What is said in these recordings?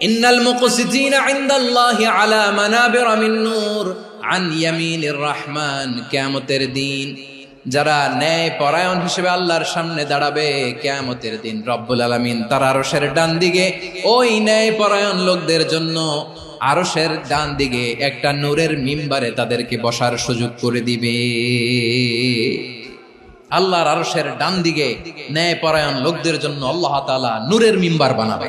ইন্নাল ইনদাল্লাহি আলা মানাবির মিন নূর আন ইয়ামিনির রহমান, কিয়ামতের দিন। যারা ন্যায় পরায়ণ হিসেবে আল্লাহর সামনে দাঁড়াবে দিন রব্বুল আলামিন তার আরশের ডান দিকে ওই ন্যায় পরায়ণ লোকদের জন্য আরশের ডান দিকে একটা নূরের মিম্বারে তাদেরকে বসার সুযোগ করে দিবে। আল্লাহর আরশের ডান দিকে ন্যায় পরায়ণ লোকদের জন্য আল্লাহ তাআলা নূরের মিম্বার বানাবে।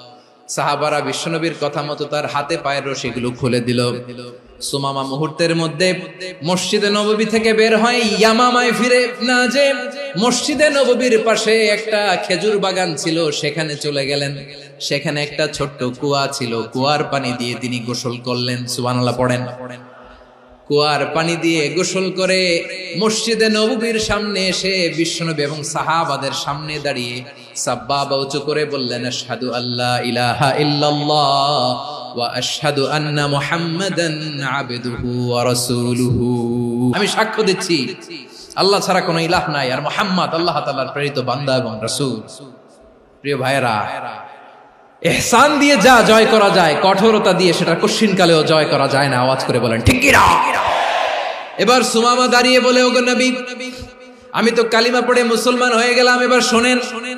সাহাবারা বিশ্বনবীর কথা মতো তার হাতে পায়ের রশিগুলো খুলে দিল। সুমামা মুহূর্তের মধ্যে মসজিদে নববী থেকে বের হয়, ইয়ামামায় ফিরে না যে মসজিদে নববীর পাশে একটা খেজুর বাগান ছিল, সেখানে চলে গেলেন। সেখানে একটা ছোট্ট কুয়া ছিল, কুয়ার পানি দিয়ে তিনি গোসল করলেন, সুবহানাল্লাহ পড়েন। কুয়ার পানি দিয়ে গোসল করে মসজিদে নববীর সামনে এসে বিশ্বনবী এবং সাহাবাদের সামনে দাঁড়িয়ে সাব্বাবা উঁচু করে বললেন, আশহাদু আল্লাহ ইলাহা ইল্লাল্লাহ ওয়া আশহাদু আন্না মুহাম্মাদান আবদুহু ওয়া রাসূলুহু। আমি সাক্ষ্য দিচ্ছি, আল্লাহ ছাড়া কোনো ইলাহ নাই, আর মুহাম্মদ আল্লাহ তাআলার প্রেরিত বান্দা এবং রাসূল। প্রিয় ভাইয়েরা, এহসান দিয়ে যা জয় করা যায়, কঠোরতা দিয়ে সেটা কশ্চিন কালেও জয় করা যায় না, আওয়াজ করে বলেন, ঠিক কিনা এবার সুমামা দাঁড়িয়ে বলে, ওগো নবী, আমি তো কালিমা পড়ে মুসলমান হয়ে গেলাম, এবার শোনেন শোনেন।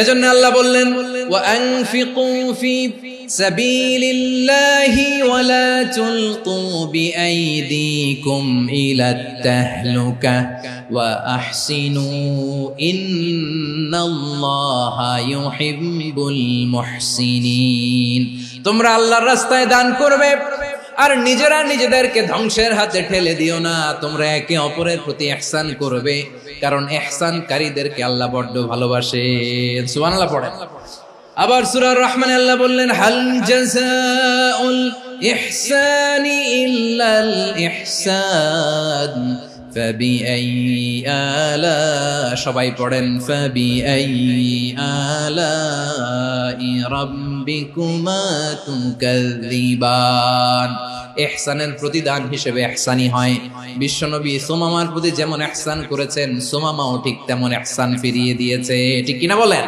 এজন্য আল্লাহ বললেন, ওয়া আনফিকু ফি সাবিলিল্লাহি ওয়া লা তুলকু বিআইদিকুম ইলা তাহলুকা ওয়া আহসিনু ইন্নাল্লাহা ইউহিব্বুল মুহসিনিন. তোমরা আল্লাহর রাস্তায় দান করবে। আর নিজেরা নিজেদেরকে ধ্বংসের হাতে ঠেলে দিও না। তোমরা একে অপরের প্রতি এহসান করবে, কারণ এহসানকারীদেরকে আল্লাহ বড্ড ভালোবাসে। সুবহানাল্লাহ পড়েন আবার সূরা রহমান আল্লাহ বললেন, হাল জাযাউল ইহসানি ইল্লাল ইহসান। فبأي آلاء সবাই পড়েন فبأي آلاء ربكما تكذبان এহসানের প্রতিদান হিসেবে এহসানি হয় বিশ্বনবী সোমামার প্রতি যেমন এহসান করেছেন সোমামাও ঠিক তেমন এহসান ফিরিয়ে দিয়েছে ঠিক কিনা বলেন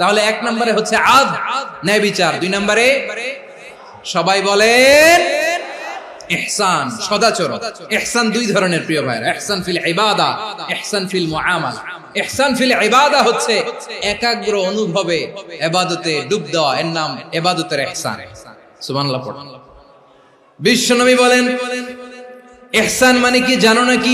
তাহলে এক নম্বরে হচ্ছে আদ ন্যায় বিচার দুই নম্বরে সবাই বলেন ইহসান, সদাচরণ। ইহসান দুই ধরনের প্রিয় ভাইরা ইহসান ফিল ইবাদা, ইহসান ফিল মুআমালা। ইহসান ফিল ইবাদা হচ্ছে একাগ্র অনুভবে ইবাদতে ডুব দেওয়া। এর নাম ইবাদতের ইহসান। সুবহানাল্লাহ পড়ুন বিশ্বনবী বলেন, ইহসান মানে কি জানো নাকি?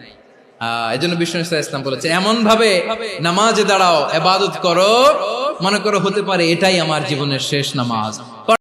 এই জন্য বিষ্ণু ইসলাম বলেছে এমন ভাবে নামাজে দাঁড়াও, এবাদত করো। মনে করো হতে পারে এটাই আমার জীবনের শেষ নামাজ।